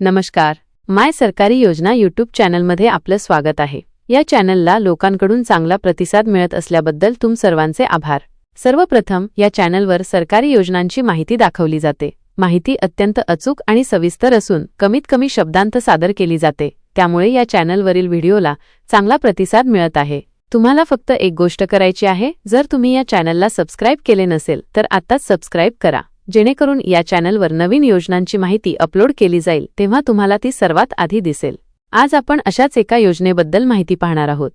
नमस्कार. माय सरकारी योजना यूट्यूब चॅनलमध्ये आपलं स्वागत आहे. या चॅनलला लोकांकडून चांगला प्रतिसाद मिळत असल्याबद्दल तुम सर्वांचे आभार. सर्वप्रथम या चॅनलवर सरकारी योजनांची माहिती दाखवली जाते. माहिती अत्यंत अचूक आणि सविस्तर असून कमीत कमी शब्दांत सादर केली जाते. त्यामुळे या चॅनलवरील व्हिडिओला चांगला प्रतिसाद मिळत आहे. तुम्हाला फक्त एक गोष्ट करायची आहे जर तुम्ही या चॅनलला सबस्क्राईब केले नसेल तर आत्ताच सबस्क्राईब करा. जेणेकरून या चॅनलवर नवीन योजनांची माहिती अपलोड केली जाईल तेव्हा तुम्हाला ती सर्वात आधी दिसेल. आज आपण अशाच एका योजनेबद्दल माहिती पाहणार आहोत.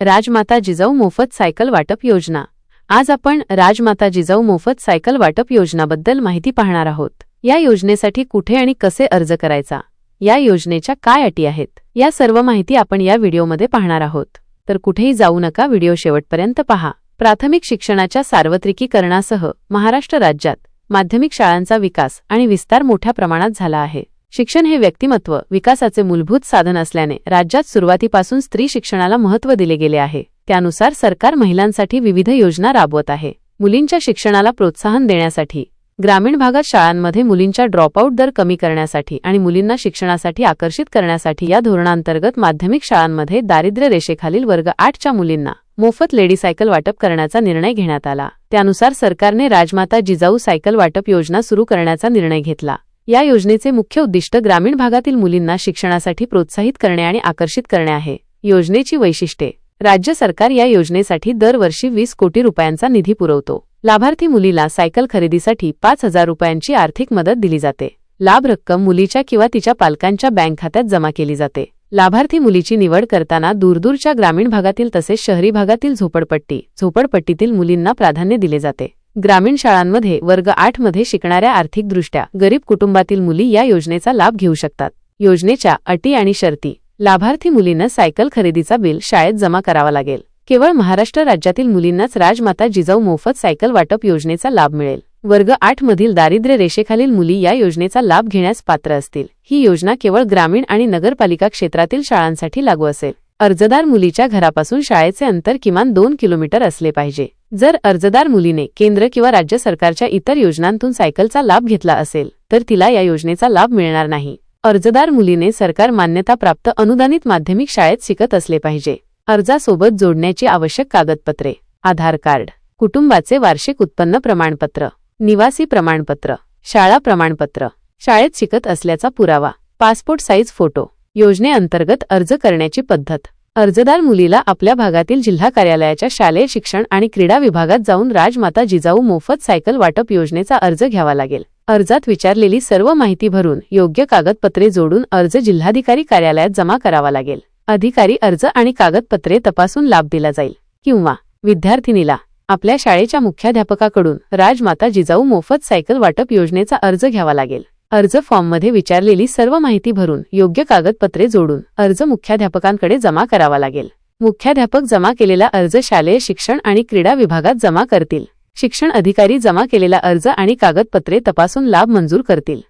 राजमाता जिजाऊ मोफत सायकल वाटप योजना. आज आपण राजमाता जिजाऊ मोफत सायकल वाटप योजनाबद्दल माहिती पाहणार आहोत. या योजनेसाठी कुठे आणि कसे अर्ज करायचा? या योजनेच्या काय अटी आहेत? या सर्व माहिती आपण या व्हिडिओमध्ये पाहणार आहोत. तर कुठेही जाऊ नका व्हिडिओ शेवटपर्यंत पहा. प्राथमिक शिक्षणाच्या सार्वत्रिकीकरणासह महाराष्ट्र राज्यात माध्यमिक शाळांचा विकास आणि विस्तार मोठ्या प्रमाणात झाला आहे. शिक्षण हे व्यक्तिमत्व विकासाचे मूलभूत साधन असल्याने राज्यात सुरुवातीपासून स्त्री शिक्षणाला महत्त्व दिले गेले आहे. त्यानुसार सरकार महिलांसाठी विविध योजना राबवत आहे. मुलींच्या शिक्षणाला प्रोत्साहन देण्यासाठी ग्रामीण भागात शाळांमध्ये मुलींच्या ड्रॉपआउट दर कमी करण्यासाठी आणि मुलींना शिक्षणासाठी आकर्षित करण्यासाठी या धोरणांतर्गत माध्यमिक शाळांमध्ये दारिद्र्य रेषेखालील वर्ग आठच्या मुलींना मोफत लेडी सायकल वाटप करण्याचा निर्णय घेण्यात आला. त्यानुसार सरकारने राजमाता जिजाऊ सायकल वाटप योजना सुरू करण्याचा निर्णय घेतला. या योजनेचे मुख्य उद्दिष्ट ग्रामीण भागातील मुलींना शिक्षणासाठी प्रोत्साहित करणे आणि आकर्षित करणे आहे. योजनेची वैशिष्ट्ये. राज्य सरकार या योजनेसाठी दरवर्षी वीस कोटी रुपयांचा निधी पुरवतो. लाभार्थी मुलीला सायकल खरेदीसाठी पाच हजार रुपयांची आर्थिक मदत दिली जाते. लाभ रक्कम मुलीच्या किंवा तिच्या पालकांच्या बँक खात्यात जमा केली जाते. लाभार्थी मुलीची निवड करताना दूरदूरच्या ग्रामीण भागातील तसेच शहरी भागातील झोपडपट्टी झोपडपट्टीतील मुलींना प्राधान्य दिले जाते. ग्रामीण शाळांमध्ये वर्ग आठमध्ये शिकणाऱ्या आर्थिकदृष्ट्या गरीब कुटुंबातील मुली या योजनेचा लाभ घेऊ शकतात. योजनेच्या अटी आणि शर्ती. लाभार्थी मुलींना सायकल खरेदीचा बिल शाळेत जमा करावा लागेल. केवळ महाराष्ट्र राज्यातील मुलींनाच राजमाता जिजाऊ मोफत सायकल वाटप योजनेचा लाभ मिळेल. वर्ग आठ मधील दारिद्र्य रेषेखालील मुली या योजनेचा लाभ घेण्यास पात्र असतील. ही योजना केवळ ग्रामीण आणि नगरपालिका क्षेत्रातील शाळांसाठी लागू असेल. अर्जदार मुलीच्या घरापासून शाळेचे अंतर किमान दोन किलोमीटर असले पाहिजे. जर अर्जदार मुलीने केंद्र किंवा राज्य सरकारच्या इतर योजनांतून सायकलचा लाभ घेतला असेल तर तिला या योजनेचा लाभ मिळणार नाही. अर्जदार मुलीने सरकार मान्यताप्राप्त अनुदानित माध्यमिक शाळेत शिकत असले पाहिजे. अर्जासोबत जोडण्याची आवश्यक कागदपत्रे आधार कार्ड कुटुंबाचे वार्षिक उत्पन्न प्रमाणपत्र निवासी प्रमाणपत्र शाळा प्रमाणपत्र शाळेत शिकत असल्याचा पुरावा पासपोर्ट साईज फोटो योजनेअंतर्गत अर्ज करण्याची पद्धत. अर्जदार मुलीला आपल्या भागातील जिल्हा कार्यालयाच्या शालेय शिक्षण आणि क्रीडा विभागात जाऊन राजमाता जिजाऊ मोफत सायकल वाटप योजनेचा अर्ज घ्यावा लागेल. अर्जात विचारलेली सर्व माहिती भरून योग्य कागदपत्रे जोडून अर्ज जिल्हाधिकारी कार्यालयात जमा करावा लागेल. अधिकारी अर्ज आणि कागदपत्रे तपासून लाभ दिला जाईल. किंवा विद्यार्थिनीला आपल्या शाळेच्या मुख्याध्यापकाकडून राजमाता जिजाऊ मोफत सायकल वाटप योजनेचा अर्ज घ्यावा लागेल. अर्ज फॉर्ममध्ये विचारलेली सर्व माहिती भरून योग्य कागदपत्रे जोडून अर्ज मुख्याध्यापकांकडे जमा करावा लागेल. मुख्याध्यापक जमा केलेला अर्ज शालेय शिक्षण आणि क्रीडा विभागात जमा करतील. शिक्षण अधिकारी जमा केलेला अर्ज आणि कागदपत्रे तपासून लाभ मंजूर करतील.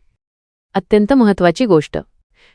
अत्यंत महत्वाची गोष्ट.